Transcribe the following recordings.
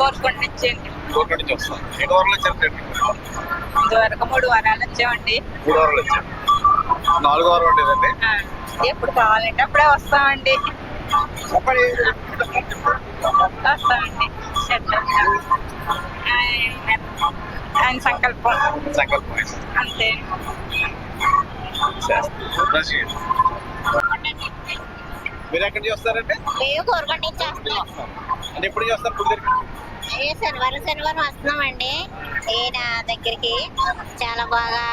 కోరుకుంటూ నుంచి వస్తాం ఎన్ని వారాలు వచ్చారు ఇదివరకు మూడు వారాలు వచ్చామండి. మూడు వారాలు నాలుగు వారం ఉండేదండి ఎప్పుడు కావాలంటే అప్పుడే వస్తామండి. వస్తామండి. ఆయన సంకల్పం. సంకల్పం. అంతే. చేస్తాం. మీరు ఎక్కడి నుంచి వస్తారంటే మేము కోరుకుంటే చేస్తున్నాం అంటే ఎప్పుడు చేస్తారు ఇప్పుడు దగ్గర ఏ శనివారం శనివారం వస్తున్నామండి. ఈయన దగ్గరికి చాలా బాగా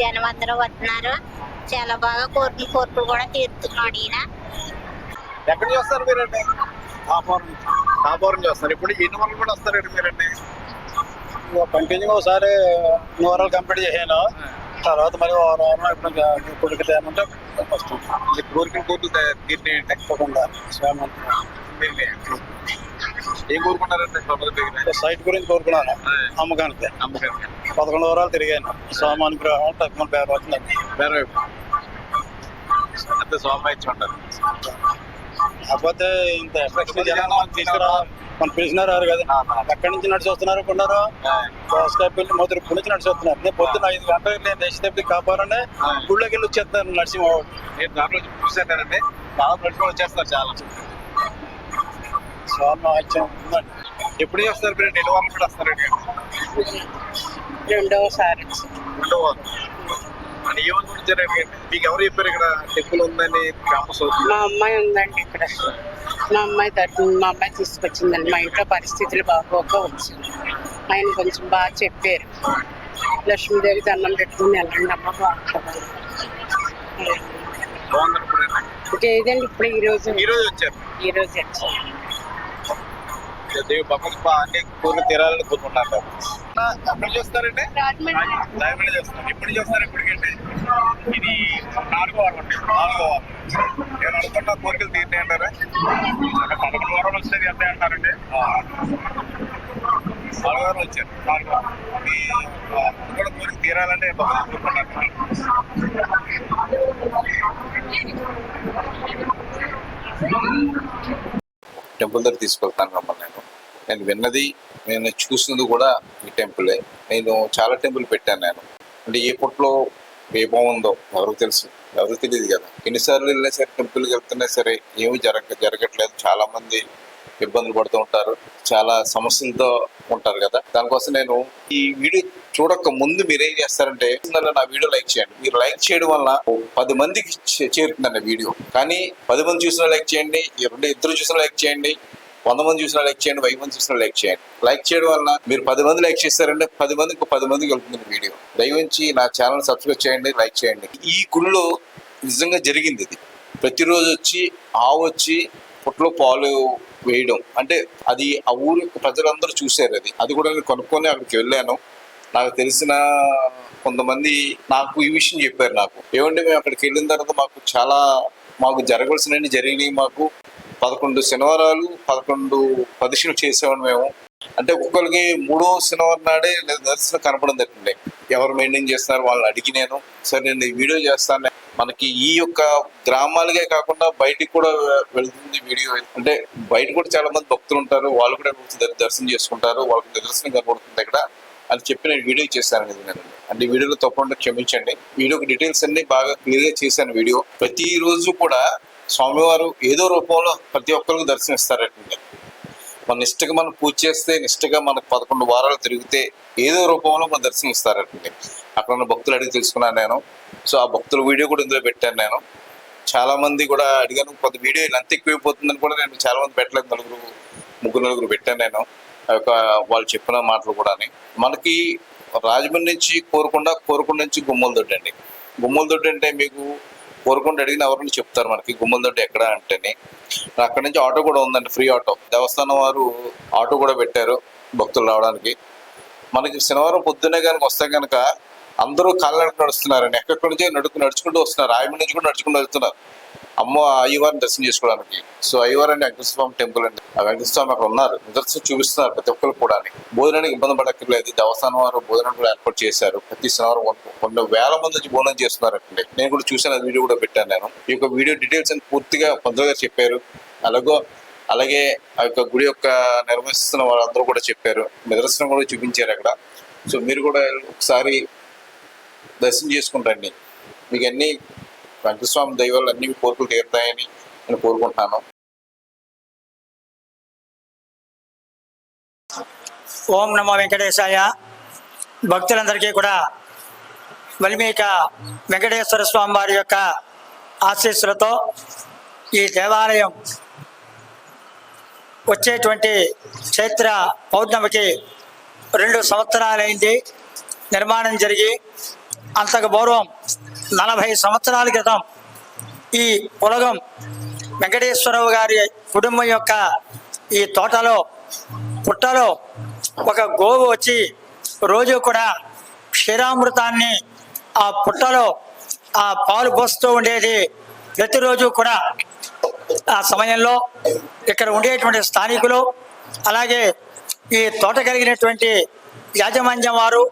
జనం అందరూ వస్తున్నారు. చాలా బాగా కోరికలు కోరికలు కూడా తీరుతున్నాడు ఈయన. ఎక్కడి నుంచి వస్తారు మీరండి? కాపురం కాపురం నుంచి వస్తారు ఇప్పుడు ఎన్ని వందలు కూడా వస్తారండి మీరండి. కంటిన్యూ ఒకసారి వారాలు కంప్లీట్ చేశాను తర్వాత మరి కొడుకు తేమంటే వస్తుంది కోరికలు కోర్టు తీర్చి తప్పకుండా స్వామి ఏం దగ్గర సైట్ గురించి కోరుకున్నాను. అమ్మకానికి నమ్మకం పదకొండు వారాలు తిరిగాను. స్వామి అనుగ్రహం తక్కువ పేరు వేరే వైపు అంతే సోమాయిచ్చి ఉంటారు. కాకపోతే ఇంత ఎఫెక్షన్ జనం తీసుకురా మన పిలిచినారు రారు కదా. ఎక్కడి నుంచి నడిచి వస్తున్నారు కొన్నారు దోసకాయ పెళ్ళి మొదటి ఇప్పుడు నుంచి నడిచి వస్తున్నారు నేను పొద్దున్న ఐదు గంటలకు నేను దేశదేపి కాపారంటే గుళ్ళోకి వెళ్ళి వచ్చేస్తాను నరసింహ నేను దాంట్లో చూసానండి చాలా ఫ్రెండ్స్ కూడా వచ్చేస్తారు చాలా. స్వామి ఆచ్యం ఉందండి. ఎప్పుడు చేస్తారు మీరు? ఎన్ని కూడా వస్తారండి. రెండోసారి రెండో అని మీకు ఎవరు చెప్పారు ఇక్కడ? టెంపుల్ ఉందని క్యాంపస్ మా అమ్మాయి ఉందండి ఇక్కడ. మా అమ్మాయి తరఫున మా అమ్మాయి తీసుకొచ్చిందండి. మా ఇంట్లో పరిస్థితులు బాగోక వచ్చింది. ఆయన కొంచెం బాగా చెప్పారు. లక్ష్మీదేవి దండం పెట్టుకుని వెళ్ళండి అమ్మ బాగుంటుంది. బాగుంది ఇప్పుడు ఈ రోజు ఈ రోజు వచ్చారు. ఈ రోజు వచ్చాను దేవి భగవంతు అన్ని కోరిక తీరాలని కోరుకుంటారు అక్కడ చూస్తారండి రాయమండ్రి చేస్తారు. ఎప్పుడు చేస్తారు ఇప్పటికంటే ఇది నాలుగో వారం అండి. నాలుగో వారం. నేను అనుకున్న కోరికలు తీర్తాయి అంటారా? అంటే పదకొండు వారాలు వస్తుంది అంతే అంటారండి. నాలుగు వారం వచ్చారు. నాలుగు వారం. మీ కూడా కోరిక తీరాలంటే కోరుకుంటారు టెంపుల్ దగ్గర తీసుకెళ్తాను రమ్మని నేను నేను విన్నది నేను చూసినది కూడా ఈ టెంపులే. నేను చాలా టెంపుల్ పెట్టాను నేను. అంటే ఏ పుట్లో ఏ బాగుందో ఎవరికి తెలుసు? ఎవరికి తెలియదు కదా. ఎన్నిసార్లు వెళ్ళినా సరే టెంపుల్కి వెళ్తున్నా సరే ఏమీ జరగ జరగట్లేదు. చాలా మంది ఇబ్బందులు పడుతూ ఉంటారు. చాలా సమస్యలతో ఉంటారు కదా. దానికోసం నేను ఈ వీడియో చూడక ముందు మీరు ఏం చేస్తారంటే నా వీడియో లైక్ చేయండి. మీరు లైక్ చేయడం వల్ల పది మందికి చే- చేరుతుందండి వీడియో. కానీ పది మంది చూసిన లైక్ చేయండి. రెండు ఇద్దరు చూసిన లైక్ చేయండి. వంద మంది చూసిన లైక్ చేయండి వెయ్యి మంది చూసిన లైక్ చేయండి. లైక్ చేయడం వల్ల మీరు పది మంది లైక్ చేస్తారంటే పది మందికి పది మందికి వెళ్తుంది వీడియో. దయవించి నా ఛానల్ సబ్స్క్రైబ్ చేయండి లైక్ చేయండి. ఈ గుళ్ళో నిజంగా జరిగింది ఇది. ప్రతిరోజు వచ్చి ఆవు వచ్చి పుట్లో పాలు వేయడం. అంటే అది ఆ ఊరు ప్రజలందరూ చూశారు అది. అది కూడా నేను కొనుక్కొని అక్కడికి వెళ్ళాను. నాకు తెలిసిన కొంతమంది నాకు ఈ విషయం చెప్పారు నాకు. ఏమంటే మేము అక్కడికి వెళ్ళిన తర్వాత మాకు చాలా మాకు జరగవలసినవి జరిగినాయి మాకు. పదకొండు శనివారాలు పదకొండు ప్రదక్షిణలు చేసేవాడు మేము. అంటే ఒక్కొక్కరికి మూడో శనివారం నాడే దర్శనం కనపడం జరిగింది. ఎవరు మెయింటైన్ చేస్తున్నారు వాళ్ళని అడిగి నేను సరే నేను వీడియో చేస్తాను మనకి ఈ యొక్క గ్రామాలకే కాకుండా బయటికి కూడా వెళ్తుంది వీడియో. అంటే బయట కూడా చాలా మంది భక్తులు ఉంటారు వాళ్ళు కూడా దర్శనం చేసుకుంటారు వాళ్ళకి నిదర్శనం కనబడుతుంది ఇక్కడ అని చెప్పి నేను వీడియో చేశాను నేను. అంటే వీడియోలో తప్పకుండా క్షమించండి. వీడియోకి డీటెయిల్స్ అన్ని బాగా క్లియర్గా చేశాను వీడియో. ప్రతి రోజు కూడా స్వామివారు ఏదో రూపంలో ప్రతి ఒక్కరికి దర్శనమిస్తారండి మన నిష్టగా మనం పూజ చేస్తే నిష్టగా మనకు పదకొండు వారాలు తిరిగితే ఏదో రూపంలో మన దర్శనమిస్తారండి అక్కడ ఉన్న భక్తులు అడిగి తెలుసుకున్నాను నేను. సో ఆ భక్తుల వీడియో కూడా ఇందులో పెట్టాను నేను. చాలా మంది కూడా అడిగాను కొంత వీడియో ఎంత ఎక్కువైపోతుందని కూడా నేను చాలా మంది పెట్టలేదు నలుగురు ముగ్గురు నలుగురు పెట్టాను నేను. ఆ యొక్క వాళ్ళు చెప్పిన మాటలు కూడా మనకి రాజమండ్రి నుంచి కోరకుండా కోరుకొండ నుంచి గుమ్మల దొడ్డండి. గుమ్మల అంటే మీకు కోరుకొండ అడిగిన ఎవరిని చెప్తారు మనకి? గుమ్మల దొడ్డి ఎక్కడ అంటేనే. అక్కడ నుంచి ఆటో కూడా ఉందండి ఫ్రీ ఆటో. దేవస్థానం వారు ఆటో కూడా పెట్టారు భక్తులు రావడానికి. మనకి శనివారం పొద్దున్నే కనుక వస్తే కనుక అందరూ కాళ్ళనడక నడుస్తున్నారండి ఎక్కడి నుంచి నడుకు నడుచుకుంటూ వస్తున్నారు. రాయమండ్రి నుంచి కూడా నడుచుకుంటూ వెళ్తున్నారు. అమ్మ అయ్యవారిని దర్శనం చేసుకోవడానికి. సో అయ్యవారు అంటే టెంపుల్ అండి. ఆ వెంకటస్వామి స్వామి అక్కడ ఉన్నారు. నిదర్శనం చూపిస్తున్నారు ప్రతి ఒక్కరు కూడా భోజనానికి ఇబ్బంది పడక్కర్లేదు. దేవస్థానం వారు భోజనం కూడా ఏర్పాటు చేశారు. ప్రతి శనివారం కొన్ని- వేల మంది వచ్చి భోజనం చేస్తున్నారండి. నేను కూడా చూసాను వీడియో కూడా పెట్టాను నేను. ఈ యొక్క వీడియో డీటెయిల్స్ అని పూర్తిగా పంతులు గారు చెప్పారు. అలాగో అలాగే ఆ యొక్క గుడి యొక్క నిర్వహిస్తున్న వాళ్ళందరూ కూడా చెప్పారు. నిదర్శనం కూడా చూపించారు అక్కడ. సో మీరు కూడా ఒకసారి దర్శనం చేసుకుంటండి మీకు అన్ని వెంకటస్వామి దైవాలు అన్ని కోరికలు తీరుతాయని నేను కోరుకుంటున్నాను ఓం నమో వెంకటేశాయ. భక్తులందరికీ కూడా వల్మీక వెంకటేశ్వర స్వామి వారి యొక్క ఆశీస్సులతో ఈ దేవాలయం వచ్చేటువంటి చైత్ర పౌర్ణమికి రెండు సంవత్సరాలైంది. నిర్మాణం జరిగి అంతకు పూర్వం నలభై సంవత్సరాల క్రితం ఈ పులగం వెంకటేశ్వరరావు గారి కుటుంబం యొక్క ఈ తోటలో పుట్టలో ఒక గోవు వచ్చి రోజు కూడా క్షీరామృతాన్ని ఆ పుట్టలో ఆ పాలు పోస్తూ ఉండేది. ప్రతిరోజు కూడా ఆ సమయంలో ఇక్కడ ఉండేటువంటి స్థానికులు అలాగే ఈ తోట కలిగినటువంటి యాజమాన్యం వారు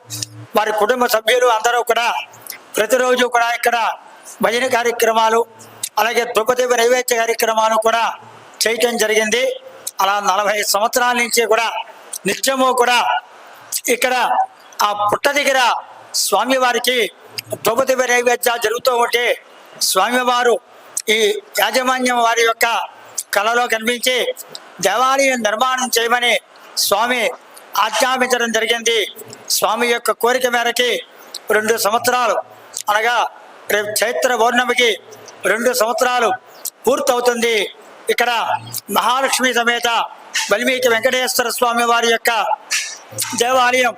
వారి కుటుంబ సభ్యులు అందరూ కూడా ప్రతిరోజు కూడా ఇక్కడ భజన కార్యక్రమాలు అలాగే ద్రౌపది నైవేద్య కార్యక్రమాలు కూడా చేయటం జరిగింది. అలా నలభై సంవత్సరాల నుంచి కూడా నిత్యము కూడా ఇక్కడ ఆ పుట్ట దగ్గర స్వామివారికి ద్రౌపది నైవేద్యాలు జరుగుతూ ఉంటే స్వామివారు ఈ యాజమాన్యం వారి యొక్క కళలో కనిపించి దేవాలయం నిర్మాణం చేయమని స్వామి ఆజ్ఞాపించడం జరిగింది. స్వామి యొక్క కోరిక మేరకి రెండు సంవత్సరాలు అనగా రేపు చైత్ర పౌర్ణమికి రెండు సంవత్సరాలు పూర్తవుతుంది. ఇక్కడ మహాలక్ష్మి సమేత బలిమీకి వెంకటేశ్వర స్వామి వారి యొక్క దేవాలయం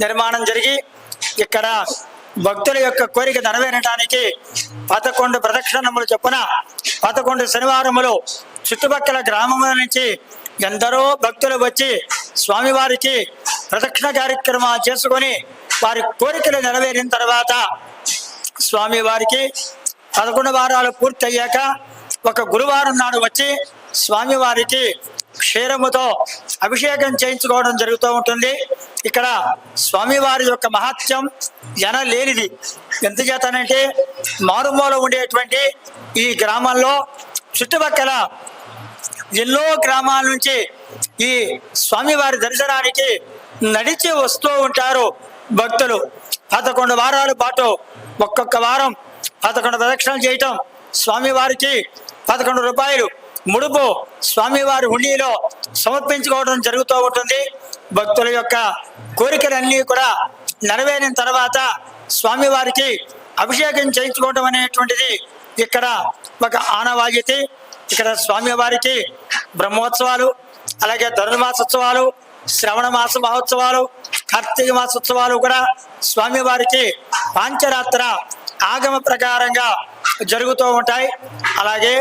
నిర్మాణం జరిగి ఇక్కడ భక్తుల యొక్క కోరిక నెరవేరడానికి పదకొండు ప్రదక్షిణములు చొప్పున పదకొండు శనివారములు చుట్టుపక్కల గ్రామముల నుంచి ఎందరో భక్తులు వచ్చి స్వామివారికి ప్రదక్షిణ కార్యక్రమాలు చేసుకొని వారి కోరికలు నెరవేరిన తర్వాత స్వామి వారికి పదకొండు వారాలు పూర్తయ్యాక ఒక గురువారం నాడు వచ్చి స్వామివారికి క్షీరముతో అభిషేకం చేయించుకోవడం జరుగుతూ ఉంటుంది. ఇక్కడ స్వామివారి యొక్క మహత్యం ఎనలేనిది ఎందుచేతనంటే మారుమూల ఉండేటువంటి ఈ గ్రామంలో చుట్టుపక్కల ఎన్నో గ్రామాల నుంచి ఈ స్వామివారి దర్శనానికి నడిచి వస్తూ ఉంటారు భక్తులు. పదకొండు వారాల పాటు ఒక్కొక్క వారం పదకొండు ప్రదక్షిణలు చేయటం స్వామివారికి పదకొండు రూపాయలు ముడుపు స్వామివారి హుండీలో సమర్పించుకోవడం జరుగుతూ ఉంటుంది. భక్తుల యొక్క కోరికలన్నీ కూడా నెరవేరిన తర్వాత స్వామివారికి అభిషేకం చేయించుకోవడం అనేటువంటిది ఇక్కడ ఒక ఆనవాయితీ. ఇక్కడ స్వామివారికి బ్రహ్మోత్సవాలు అలాగే ధనుర్మాసోత్సవాలు శ్రవణ మాస మహోత్సవాలు కార్తీక మాసోత్సవాలు కూడా స్వామివారికి పాంచరాత్ర ఆగమ ప్రకారంగా జరుగుతూ ఉంటాయి. అలాగే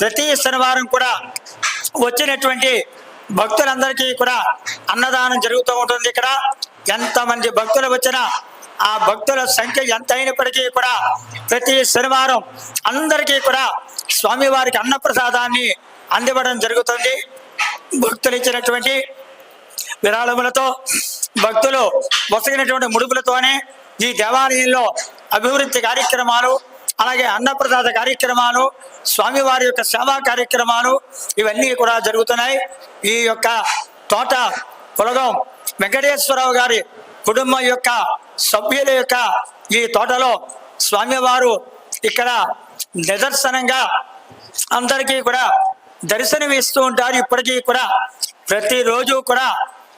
ప్రతి శనివారం కూడా వచ్చినటువంటి భక్తులందరికీ కూడా అన్నదానం జరుగుతూ ఉంటుంది ఇక్కడ. ఎంతమంది భక్తులు వచ్చినా ఆ భక్తుల సంఖ్య ఎంత అయినప్పటికీ కూడా ప్రతి శనివారం అందరికీ కూడా స్వామివారికి అన్నప్రసాదాన్ని అందివ్వడం జరుగుతుంది. భక్తులు ఇచ్చినటువంటి విరాళములతో భక్తులు వసగినటువంటి ముడుపులతోనే ఈ దేవాలయంలో అభివృద్ధి కార్యక్రమాలు అలాగే అన్నప్రసాద కార్యక్రమాలు స్వామివారి యొక్క సేవా కార్యక్రమాలు ఇవన్నీ కూడా జరుగుతున్నాయి. ఈ యొక్క తోట కులగం వెంకటేశ్వరరావు గారి కుటుంబం యొక్క సభ్యుల యొక్క ఈ తోటలో స్వామివారు ఇక్కడ నిదర్శనంగా అందరికీ కూడా దర్శనం ఇస్తూ ఉంటారు. ఇప్పటికీ కూడా ప్రతిరోజు కూడా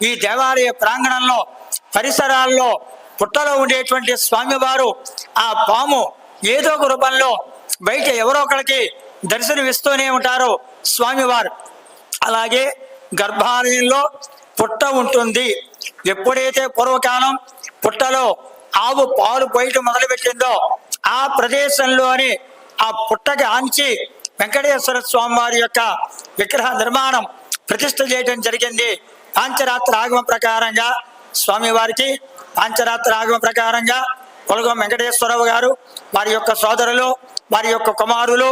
ఈ దేవాలయ ప్రాంగణంలో పరిసరాల్లో పుట్టలో ఉండేటువంటి స్వామివారు ఆ పాము ఏదో ఒక రూపంలో బయట ఎవరో ఒకరికి దర్శనం ఇస్తూనే ఉంటారు స్వామివారు. అలాగే గర్భాలయంలో పుట్ట ఉంటుంది. ఎప్పుడైతే పూర్వకాలం పుట్టలో ఆవు పాలు పోయటం మొదలుపెట్టిందో ఆ ప్రదేశంలోని ఆ పుట్టకి ఆంచి వెంకటేశ్వర స్వామి వారి యొక్క విగ్రహ నిర్మాణం ప్రతిష్ఠ చేయడం జరిగింది. పాంచరాత్ర ఆగమ ప్రకారంగా స్వామివారికి పాంచరాత్ర ఆగమ ప్రకారంగా కొలగం వెంకటేశ్వరరావు గారు వారి యొక్క సోదరులు వారి యొక్క కుమారులు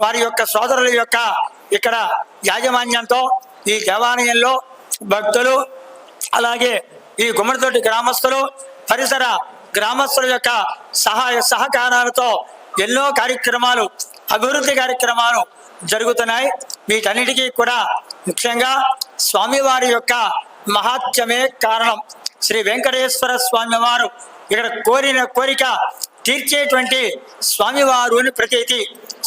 వారి యొక్క సోదరుల యొక్క ఇక్కడ యాజమాన్యంతో ఈ దేవాలయంలో భక్తులు అలాగే ఈ గుమ్మడితోటి గ్రామస్తులు పరిసర గ్రామస్తుల యొక్క సహాయ సహకారాలతో ఎన్నో కార్యక్రమాలు అభివృద్ధి కార్యక్రమాలు జరుగుతున్నాయి. వీటన్నిటికీ కూడా ముఖ్యంగా స్వామివారి యొక్క మహాత్మ్యమే కారణం. శ్రీ వెంకటేశ్వర స్వామి వారు ఇక్కడ కోరిన కోరిక తీర్చేటువంటి స్వామివారు అని ప్రతీతి.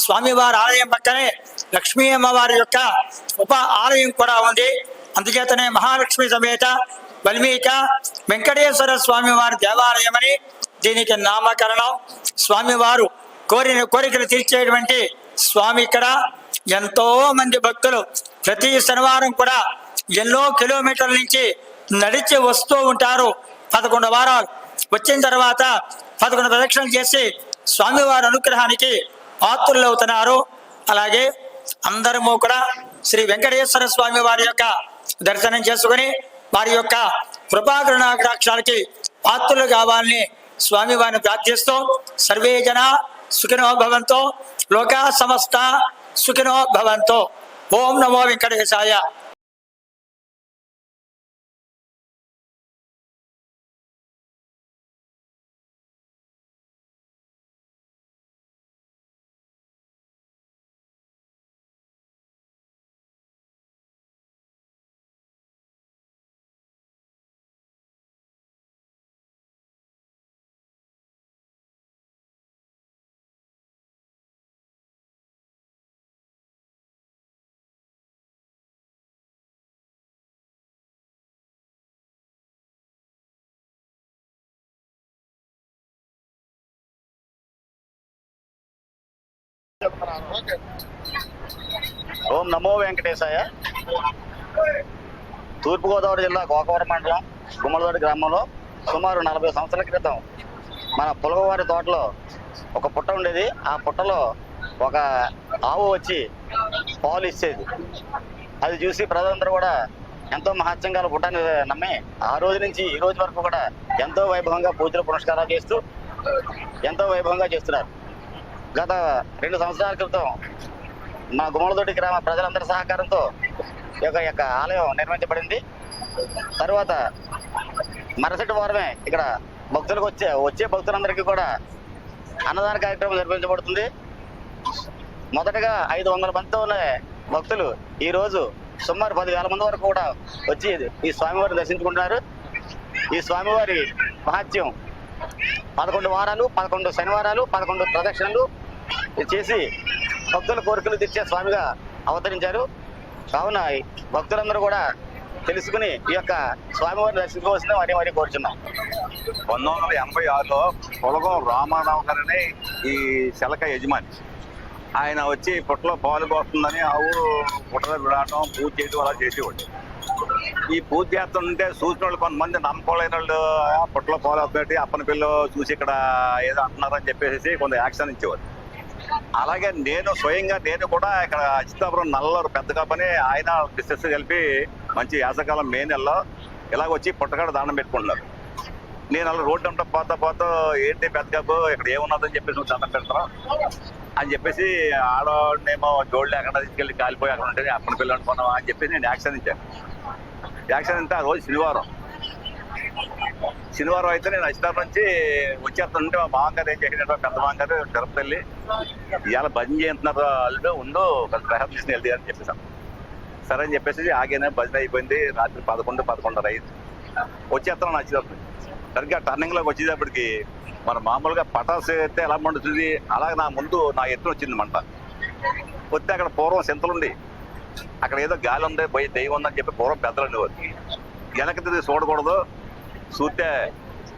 స్వామివారి ఆలయం పక్కనే లక్ష్మీ అమ్మవారి యొక్క ఉప ఆలయం కూడా ఉంది. అందుచేతనే మహాలక్ష్మి సమేత వల్మీక వెంకటేశ్వర స్వామివారి దేవాలయం అని దీనికి నామకరణం. స్వామివారు కోరిన కోరికలు తీర్చేటువంటి స్వామి ఇక్కడ ఎంతో మంది భక్తులు ప్రతి శనివారం కూడా ఎన్నో కిలోమీటర్ల నుంచి నడిచి వస్తూ ఉంటారు. పదకొండు వారాలు వచ్చిన తర్వాత పదకొండు ప్రదక్షిణలు చేసి స్వామివారి అనుగ్రహానికి పాత్రులవుతున్నారు. అలాగే అందరము కూడా శ్రీ వెంకటేశ్వర స్వామి వారి యొక్క దర్శనం చేసుకుని వారి యొక్క కృపాకరుణాక్షాలకి పాత్రులు కావాలని స్వామి వారిని ప్రార్థిస్తూ సర్వే జన భవంతో లోకా సమస్త సుఖినో భవంతో. ఓం నమో వెంకటేశాయ. ఓం నమో వెంకటేశాయ. తూర్పుగోదావరి జిల్లా గోకవరం మండలం గుమ్మలదోడి గ్రామంలో సుమారు నలభై సంవత్సరాల క్రితం మన పులగవారి తోటలో ఒక పుట్ట ఉండేది. ఆ పుట్టలో ఒక ఆవు వచ్చి పాలు ఇచ్చేది. అది చూసి ప్రజలందరూ కూడా ఎంతో మహత్యంగా గల పుట్టని నమ్మి ఆ రోజు నుంచి ఈ రోజు వరకు కూడా ఎంతో వైభవంగా పూజలు పునస్కారాలు చేస్తూ ఎంతో వైభవంగా చేస్తున్నారు. గత రెండు సంవత్సరాల క్రితం మా గుమ్మలదొడ్డి గ్రామ ప్రజలందరి సహకారంతో ఈ యొక్క యొక్క ఆలయం నిర్మించబడింది. తర్వాత మరుసటి వారమే ఇక్కడ భక్తులకు వచ్చే వచ్చే భక్తులందరికీ కూడా అన్నదాన కార్యక్రమం నిర్వహించబడుతుంది. మొదటగా ఐదు వందల మందితో ఉన్న భక్తులు ఈరోజు సుమారు పదివేల మంది వరకు కూడా వచ్చి ఈ స్వామివారిని దర్శించుకుంటున్నారు. ఈ స్వామివారి మహాత్యం పదకొండు వారాలు పదకొండు శనివారాలు పదకొండు ప్రదక్షిణలు చేసి భక్తుల కోరికలు తీర్చే స్వామిగా అవతరించారు. కావున భక్తులందరూ కూడా తెలుసుకుని ఈ యొక్క స్వామివారిని దర్శించుకోవాల్సిన వారి వారి కోరుచున్నాం. పంతొమ్మిది వందల ఎనభై ఆరులో పొలగం రామారావు గారని ఈ శలక యజమాని. ఆయన వచ్చి పుట్టలో పాలు పోస్తుందని ఆవు పుట్టలో విడటం పూజ చేయడం అలా చేసేవాడు. ఈ పూజ చేస్తుంటే చూసిన వాళ్ళు కొంతమంది నమ్మకోలేని వాళ్ళు పుట్టలో పాలు అవుతున్నట్టు అప్పని పిల్లలు చూసి ఇక్కడ ఏదో అంటున్నారని చెప్పేసి కొంత యాక్షన్ ఇచ్చేవాడు అలాగే నేను స్వయంగా నేను కూడా ఇక్కడ అచితాపురం నల్లూరు పెద్ద కాపని ఆయన బిజినెస్ కలిపి మంచి యాసకాలం మే నెలలో ఇలాగ వచ్చి పుట్టకాడ దానం పెట్టుకుంటున్నారు. నేను అలా రోడ్డు అంతా పోతా పోతా ఏంటి పెద్ద కప్పు ఇక్కడ ఏమున్నదని చెప్పేసి నువ్వు దండం పెడతాం అని చెప్పేసి ఆడవాడినేమో జోళ్ళు ఎక్కడ తీసుకెళ్ళి కాలిపోయి అక్కడ ఉంటే అప్పని పిల్లలు అనుకున్నావా? అని చెప్పేసి నేను యాక్షన్ ఇచ్చాను. యాక్షన్ అంటే ఆ రోజు శనివారం. శనివారం అయితే నేను అచితాపురం నుంచి వచ్చేస్తుంటే మా బావగారు ఏం చేసినట్టు పెద్ద బావగారు తిరుపతి వెళ్ళి ఇవాళ భజన చేస్తున్నారు వాళ్ళు ఉండు కొంచెం ప్రయాణం చేసి వెళ్తే అని చెప్పేసాను సరే అని చెప్పేసి ఆగానే భజన అయిపోయింది రాత్రి పదకొండు పదకొండున్నర అయింది. వచ్చేస్తాను నా సరిగ్గా టర్నింగ్లోకి వచ్చేటప్పటికి మన మామూలుగా పటాసు అయితే ఎలా మండుతుంది అలాగే నా ముందు నా ఎత్తున వచ్చింది మంట. వస్తే అక్కడ పూర్వం సింతలుండి అక్కడ ఏదో గాలి ఉంది పోయి దెయ్యం ఉందని చెప్పి పూర్వం పెద్దలు ఉండేవారు వెనక్కి తిరిగి చూడకూడదు చూస్తే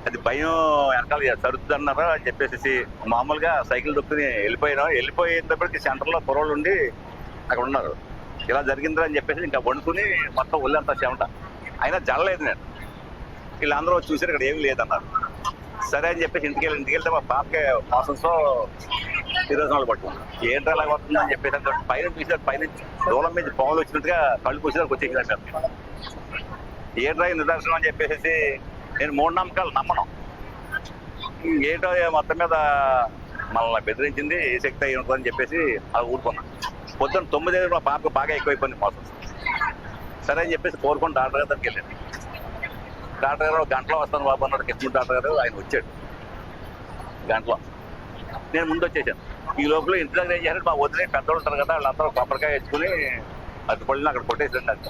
అది భయం వెనకాల సరుద్ది అన్నారా అని చెప్పేసి మామూలుగా సైకిల్ దొక్కుని వెళ్ళిపోయినాం వెళ్ళిపోయేటప్పటికి సెంటర్లో పొరవలు ఉండి అక్కడ ఉన్నారు. ఇలా జరిగింది అని చెప్పేసి ఇంకా వండుకుని మొత్తం ఒళ్ళంతా చెమట. అయినా జరలేదు నేను. వీళ్ళందరూ చూసారు ఇక్కడ ఏమీ లేదన్నారు. సరే అని చెప్పేసి ఇంటికి వెళ్ళి ఇంటికి వెళ్తే మా పాపకే మోసంతో ఈరోజు వాళ్ళు పట్టుకున్నాం ఏంటో అలా వస్తుంది అని చెప్పేసి అంటే పైన చూసారు పైన దూలం మీద పాములు వచ్చినట్టుగా కళ్ళు పూసేదానికి వచ్చేసారు ఏంట్రా నిదర్శనం అని చెప్పేసి నేను మూఢనమ్మకాలు నమ్మను. ఏంటో మొత్తం మీద మనల్ని బెదిరించింది ఏ శక్తి అయి ఉంటుందని చెప్పేసి అది ఊరుకున్నాను పొద్దున్న తొమ్మిది ఐదు మా పాపకు బాగా ఎక్కువైపోయింది మోసం. సరే అని చెప్పేసి కోరుకొని డాక్టర్ గారి దగ్గరికి వెళ్ళాను. డాక్టర్ గారు గంటలో వస్తాను బాబు అన్నాడు. కిష్ణ డాక్టర్ గారు ఆయన వచ్చాడు. గంటలో. నేను ముందు వచ్చేసాను. ఈ లోపల ఇంటి దగ్గర ఏం చేశారు మా వదిలే పెద్దలు ఉంటారు కదా వాళ్ళందరూ కొబ్బరికాయ వేసుకుని అటుపల్లిని అక్కడ కొట్టేసిండి అది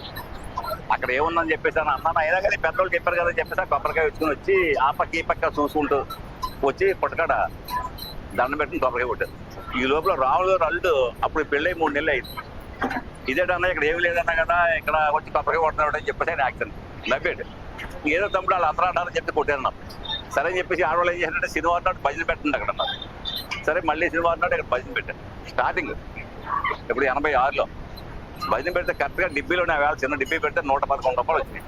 అక్కడ ఏముందని చెప్పేసి అని అన్నాను. అయినా కానీ పెద్దోళ్ళు చెప్పారు కదా అని చెప్పేసి కొబ్బరికాయ వచ్చుకుని వచ్చి ఆ పక్క ఈ పక్క చూసుకుంటూ వచ్చి పుట్టకాడ దండం పెట్టుకుని కొబ్బరికాయ కొట్టారు. ఈ లోపల రాములు గారు అల్లుడు అప్పుడు పెళ్ళై మూడు నెలలు అయింది. ఇదేటన్నా ఇక్కడ ఏమి లేదన్నా కదా ఇక్కడ వచ్చి కొబ్బరికాయ కొడుతున్నాడు అని చెప్పేసి ఆయన యాక్సిడెంట్ నవ్వాడు. ఏదో తమ్ముడు వాళ్ళు అతను అంటారని చెప్పి కొట్టారు నాకు సరే అని చెప్పేసి ఆడవాళ్ళు ఏం చేశారంటే సినిమా నాడు భజన పెట్టండి అక్కడ అన్నారు సరే మళ్ళీ సినిమా నాడు ఇక్కడ భజన పెట్టాను స్టార్టింగ్ ఇప్పుడు ఎనభై ఆరులో. భజన పెడితే కరెక్ట్గా డిబ్బీలో వేళ చిన్న డిబ్బీ పెడితే నూట పదకొండు రూపాయలు వచ్చినాయి.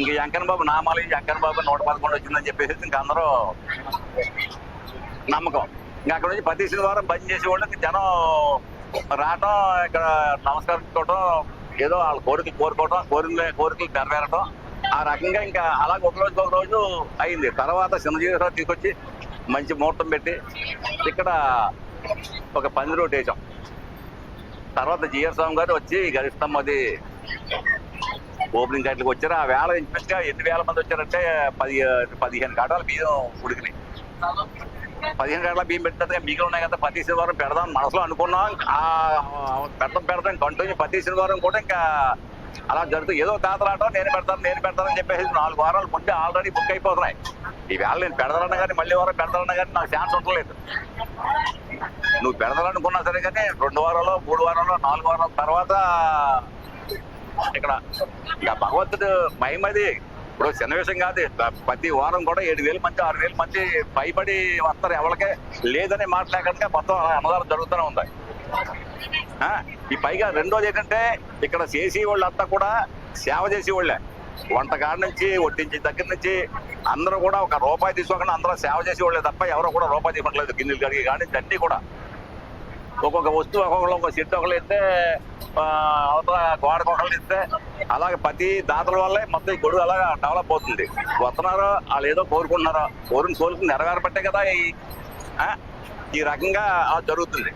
ఇంక వెంకన్న బాబు నామాలి వెంకన్న బాబు నూట పదకొండు వచ్చిందని చెప్పేసి ఇంకా అందరూ నమ్మకం. ఇంకా అక్కడ నుంచి ప్రతి శనివారం భజన చేసేవాళ్ళకి జనం రావటం ఇక్కడ నమస్కరించుకోవటం ఏదో వాళ్ళ కోరికలు కోరుకోవటం కోరికలు కోరికలు నెరవేరటం ఆ రకంగా ఇంకా అలాగ ఒక రోజు ఒక రోజు అయింది. తర్వాత చిన్నజీవితం తీసుకొచ్చి మంచి ముహూర్తం పెట్టి ఇక్కడ ఒక పంది రోడ్డు వేసాం. తర్వాత జిఆర్ స్వామి గారు వచ్చి గరిస్తాం అది ఓపెనింగ్ గంటలకు వచ్చారు. ఆ వేళ ఇంచుమించుగా ఎన్ని వేల మంది వచ్చారంటే పది పదిహేను కాటాలు బియ్యం ఉడికినాయి. పదిహేను గంటల బియ్యం పెట్టినట్టుగా మిగిలిన ఉన్నాయి కదా ప్రతి శనివారం పెడదాం మనసులో అనుకున్నాం. పెడతాం పెడతాం కంటిన్యూ ప్రతి శనివారం కూడా ఇంకా అలా జరుగుతుంది ఏదో తాతలాటం నేను పెడతాను నేను పెడతానని చెప్పేసి నాలుగు వారాలు ముందే ఆల్రెడీ బుక్ అయిపోతున్నాయి. ఈ వేళ నేను పెడతానన్నా కానీ మళ్ళీ వారం పెడతానన్నా కానీ నాకు ఛాన్స్ ఉండలేదు. నువ్వు పెడతాలనుకున్నా సరే కానీ రెండు వారాలు మూడు వారాలు నాలుగు వారాల తర్వాత ఇక్కడ ఇక భగవంతుడు మహిమది ఇప్పుడు చిన్న విషయం కాదు ప్రతి వారం కూడా ఏడు వేల మంది ఆరు వేల మంది భయపడి వస్తారు ఎవరికే. లేదని మాట్లాడకుండా మొత్తం అన్నదానం జరుగుతూనే ఉంది. ఆ, ఈ పైగా రెండోది ఏంటంటే ఇక్కడ చేసి వాళ్ళంతా కూడా సేవ చేసి వాళ్ళే వంటకాడ నుంచి వడ్డించి దగ్గర నుంచి అందరూ కూడా ఒక రూపాయి తీసుకోకుండా అందరూ సేవ చేసేవాళ్ళే తప్ప ఎవరు కూడా రూపాయి తీసుకోవట్లేదు గిన్నెలు కడిగి కానీ అన్నీ కూడా. ఒక్కొక్క వస్తువు ఒక్కొక్కరు ఒక సెట్ ఒకళ్ళు ఇస్తే అవతల గోడకు ఒకళ్ళు ఇస్తే అలాగే ప్రతి దాతల వల్లే మొత్తం ఈ గొడుగు అలాగా డెవలప్ అవుతుంది. వస్తున్నారు వాళ్ళు ఏదో కోరుకుంటున్నారో కోరిన కోరుకుని నెరవేరబట్టే కదా ఈ రకంగా జరుగుతుంది.